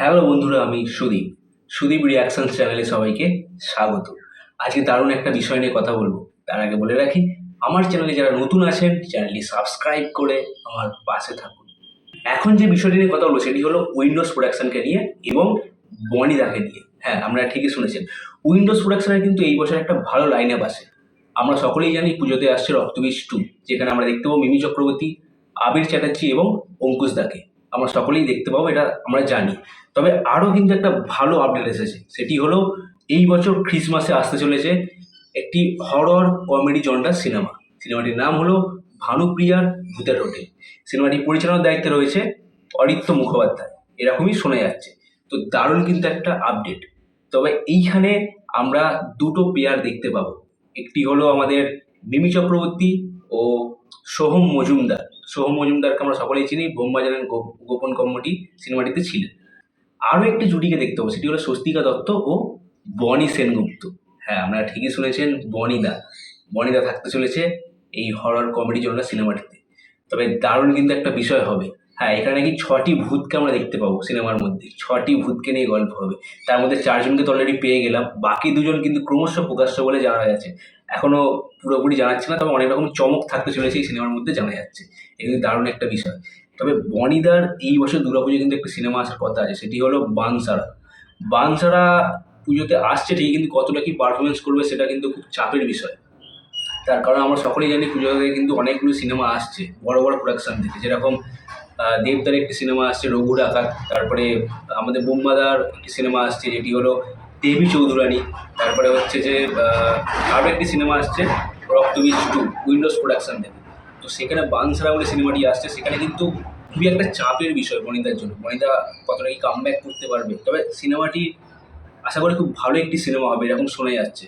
Hello বন্ধুরা, আমি Sudip. Sudip reactions চ্যানেলে সবাইকে স্বাগত। আজকে দারুণ একটা বিষয় নিয়ে কথা বলব। তার আগে বলে রাখি, আমার চ্যানেলে যারা নতুন আছেন চ্যানেলটি সাবস্ক্রাইব করে আমার পাশে থাকুন। এখন যে বিষয়টি নিয়ে কথা বলব, সেটি হলো উইন্ডোজ প্রোডাকশনকে নিয়ে এবং বনি দাকে নিয়ে। হ্যাঁ আপনারা ঠিকই শুনেছেন। উইন্ডোজ প্রোডাকশনের কিন্তু এই বছর একটা ভালো লাইন আপ আছে। আমরা সকলেই জানি, পুজোতে আসছে রক্তবীজ টু যেখানে আমরা দেখতে পাবো মিমি চক্রবর্তী, আবির চ্যাটার্জি এবং অঙ্কুশ দাকে। আমরা সকলেই দেখতে পাবো, এটা আমরা জানি। তবে আরও কিন্তু একটা ভালো আপডেট এসেছে, সেটি হলো এই বছর ক্রিসমাসে আসতে চলেছে একটি হরর কমেডি জন্ডার সিনেমা সিনেমাটির নাম হলো ভানুপ্রিয়ার ভূতের হোটেল। সিনেমাটি পরিচালনার দায়িত্বে রয়েছে অরিত্য মুখোপাধ্যায়। এরকমই শোনা যাচ্ছে। তো দারুণ কিন্তু একটা আপডেট তবে এইখানে আমরা দুটো পেয়ার দেখতে পাবো। একটি হলো আমাদের মিমি চক্রবর্তী ও সোহম মজুমদার। সোহম মজুমদারকে আমরা সকলেই চিনি বোমবাজারের গোপন কম্মটি সিনেমাটিতে ছিলেন আরও একটি জুটিকে দেখতে পাবো সেটি হলো স্বস্তিকা দত্ত ও বনি সেনগুপ্ত। হ্যাঁ আপনারা ঠিকই শুনেছেন, বনিদা। বনিদা থাকতে চলেছে এই হরর কমেডি জন্য সিনেমাটিতে। তবে দারুণ কিন্তু একটা বিষয় হবে। হ্যাঁ এখানে নাকি ছটি ভূতকে আমরা দেখতে পাবো সিনেমার মধ্যে। ছটি ভূতকে নিয়ে গল্প হবে। তার মধ্যে চারজনকে তো অলরেডি পেয়ে গেলাম। বাকি দুজন কিন্তু ক্রমশ প্রকাশ্য বলে জানা যাচ্ছে এখনও পুরোপুরি জানাচ্ছি না, তবে অনেক রকম চমক থাকতে চলেছে এই সিনেমার মধ্যে জানা যাচ্ছে। এটা কিন্তু দারুণ একটা বিষয়। তবে বনিদার এই বছর দুর্গাপুজো কিন্তু একটা সিনেমা আসার কথা আছে, সেটি হলো বানসারা। বানসারা পুজোতে আসছে ঠিকই, কিন্তু কতটা কি পারফরমেন্স করবে সেটা কিন্তু খুব চাপের বিষয়। তার কারণ আমরা সকলেই জানি পুজোতে কিন্তু অনেকগুলো সিনেমা আসছে, বড় বড় প্রোডাকশন থেকে। যেরকম দেবদার একটি সিনেমা আসছে রঘু ডাকাত তারপরে আমাদের বোম্বাদার একটি সিনেমা আসছে, যেটি হলো দেবী চৌধুরানী, তারপরে হচ্ছে যে আরও একটি সিনেমা আসছে রক্তবীজ টু উইন্ডোজ প্রোডাকশন থেকে। তো সেখানে বানসারা বলে সিনেমাটি আসছে, সেখানে কিন্তু খুবই একটা চাপের বিষয় বনিতার জন্য। বনিতা কতটা কি কাম করতে পারবে? তবে সিনেমাটি আশা করি খুব ভালো একটি সিনেমা হবে, এরকম শোনা যাচ্ছে।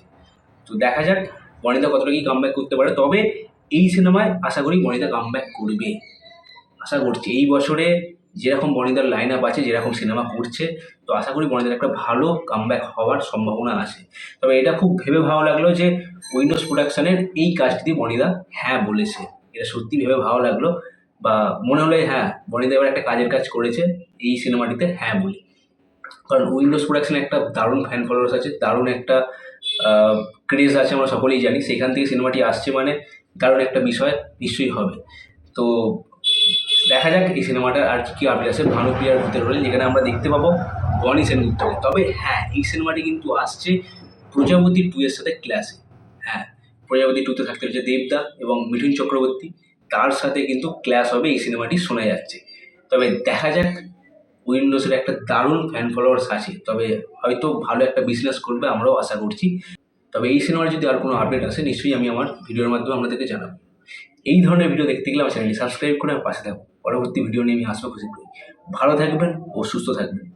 তো দেখা যাক বনিতা কতটা কি কাম করতে পারে। তবে এই সিনেমায় আশা করি বনিতা কাম করবে। আশা করছি এই বছরে যেরকম বনিতার লাইন আপ আছে, যেরকম সিনেমা করছে, তো আশা করি বনিতার একটা ভালো কাম হওয়ার সম্ভাবনা আছে। তবে এটা খুব ভেবে ভালো লাগল যে উইন্ডোজ প্রোডাকশনের এই কাজটি বনিদা হ্যাঁ বলেছে। এটা সত্যি ভেবে ভালো লাগল বা মনে হলো হ্যাঁ বনিদা এবার একটা কাজের কাজ করেছে, এই সিনেমাটিতে হ্যাঁ বলি। কারণ উইন্ডোজ প্রোডাকশনে একটা দারুণ ফ্যান ফলোয়ার্স আছে, দারুণ একটা ক্রেজ আছে আমরা সকলেই জানি। সেখান থেকে সিনেমাটি আসছে মানে দারুণ একটা বিষয় নিশ্চয়ই হবে। তো দেখা যাক এই সিনেমাটার আর কি আপডেট আছে ভানুপ্রিয়ার ভূতের রোলে যেখানে আমরা দেখতে পাবো বনি সেনগুপ্তকে। তবে হ্যাঁ এই সিনেমাটি কিন্তু আসছে প্রজাপতি টু এর সাথে ক্লাসে হ্যাঁ প্রজাপতি টুতে থাকতে হচ্ছে দেবদা এবং মিঠুন চক্রবর্তী। তার সাথে কিন্তু ক্লাস হবে এই সিনেমাটি শোনা যাচ্ছে। তবে দেখা যাক, উইন্ডোজের একটা দারুণ ফ্যান ফলোয়ার্স আছে। তবে হয়তো ভালো একটা বিজনেস করবে আমরাও আশা করছি। তবে এই সিনেমার যদি আর কোনো আপডেট আসে, নিশ্চয়ই আমি আমার ভিডিওর মাধ্যমে আপনাদেরকে জানাব। এই ধরনের ভিডিও দেখতে গেলে আমার চ্যানেলটি সাবস্ক্রাইব করে আমার পাশে থাকুন। পরবর্তী ভিডিও নিয়ে আমি আসব খুশি করি ভালো থাকবেন ও সুস্থ থাকবেন।